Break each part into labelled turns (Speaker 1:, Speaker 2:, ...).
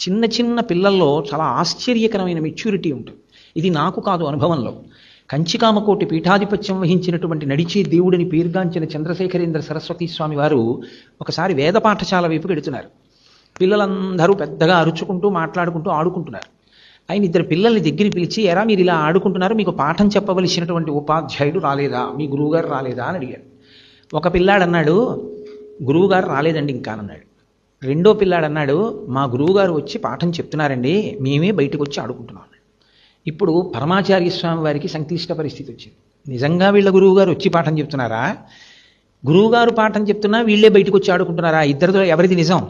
Speaker 1: చిన్న చిన్న పిల్లల్లో చాలా ఆశ్చర్యకరమైన మెచ్యూరిటీ ఉంటుంది. ఇది నాకు కాదు అనుభవంలో. కంచికామకోటి పీఠాధిపత్యం వహించినటువంటి నడిచే దేవుడిని పేరుగాంచిన చంద్రశేఖరేంద్ర సరస్వతి స్వామి వారు ఒకసారి వేద పాఠశాల వైపు వెడుతున్నారు పిల్లలందరూ పెద్దగా అరుచుకుంటూ మాట్లాడుకుంటూ ఆడుకుంటున్నారు. ఆయన ఇద్దరు పిల్లల్ని దగ్గర పిలిచి ఎరా మీరు ఇలా ఆడుకుంటున్నారు మీకు పాఠం చెప్పవలసినటువంటి ఉపాధ్యాయుడు రాలేదా? మీ గురువుగారు రాలేదా? అని అడిగారు. ఒక పిల్లాడు అన్నాడు గురువుగారు రాలేదండి ఇంకా అన్నాడు. రెండో పిల్లాడు అన్నాడు మా గురువుగారు వచ్చి పాఠం చెప్తున్నారండి మేమే బయటకు వచ్చి ఆడుకుంటున్నాం. ఇప్పుడు పరమాచార్య స్వామి వారికి సంక్లిష్ట పరిస్థితి వచ్చింది. నిజంగా వీళ్ళ గురువుగారు వచ్చి పాఠం చెప్తున్నారా? గురువుగారు పాఠం చెప్తున్నా వీళ్ళే బయటకు వచ్చి ఆడుకుంటున్నారా? ఇద్దరితో ఎవరిది నిజం?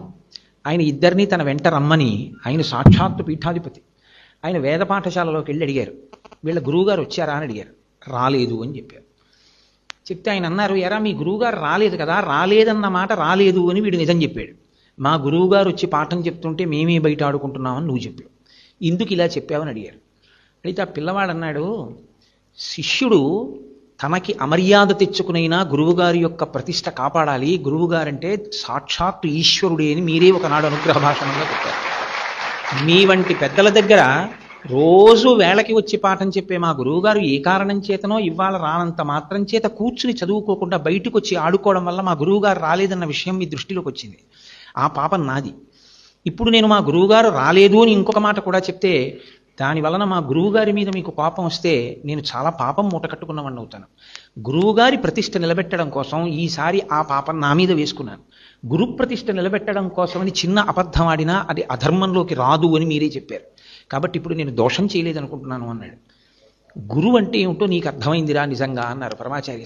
Speaker 1: ఆయన ఇద్దరిని తన వెంట రమ్మని ఆయన సాక్షాత్తు పీఠాధిపతి. ఆయన వేద పాఠశాలలోకి వెళ్ళి అడిగారు. వీళ్ళ గురువుగారు వచ్చారా? అని అడిగారు. రాలేదు అని చెప్పారు. చెప్తే ఆయన అన్నారు ఎరా మీ గురువుగారు రాలేదు కదా రాలేదన్న మాట రాలేదు అని వీడు నిజం చెప్పాడు. మా గురువుగారు వచ్చి పాఠం చెప్తుంటే మేమే బయట ఆడుకుంటున్నామని నువ్వు చెప్పావు. ఇందుకు ఇలా చెప్పావని అడిగారు. అయితే ఆ పిల్లవాడు అన్నాడు శిష్యుడు తనకి అమర్యాద తెచ్చుకునైనా గురువుగారి యొక్క ప్రతిష్ట కాపాడాలి. గురువుగారంటే సాక్షాత్తు ఈశ్వరుడే అని మీరే ఒకనాడు అనుగ్రహ భాషణంగా చెప్పారు. మీ వంటి పెద్దల దగ్గర రోజు వేళకి వచ్చి పాఠం చెప్పే మా గురువుగారు ఏ కారణం చేతనో ఇవాళ రానంత మాత్రం చేత కూర్చుని చదువుకోకుండా బయటకు వచ్చి ఆడుకోవడం వల్ల మా గురువుగారు రాలేదన్న విషయం మీ దృష్టిలోకి వచ్చింది. ఆ పాపం నాది. ఇప్పుడు నేను మా గురువుగారు రాలేదు అని ఇంకొక మాట కూడా చెప్తే దాని వలన మా గురువుగారి మీద మీకు కోపం వస్తే నేను చాలా పాపం మూట కట్టుకున్నవాడిని అవుతాను. గురువుగారి ప్రతిష్ట నిలబెట్టడం కోసం ఈసారి ఆ పాపం నా మీద వేసుకున్నాను. గురు ప్రతిష్ట నిలబెట్టడం కోసమని చిన్న అబద్ధం ఆడినా అది అధర్మంలోకి రాదు అని మీరే చెప్పారు. కాబట్టి ఇప్పుడు నేను దోషం చేయలేదనుకుంటున్నాను అన్నాడు. గురువు అంటే ఏమిటో నీకు అర్థమైందిరా నిజంగా అన్నారు పరమాచార్య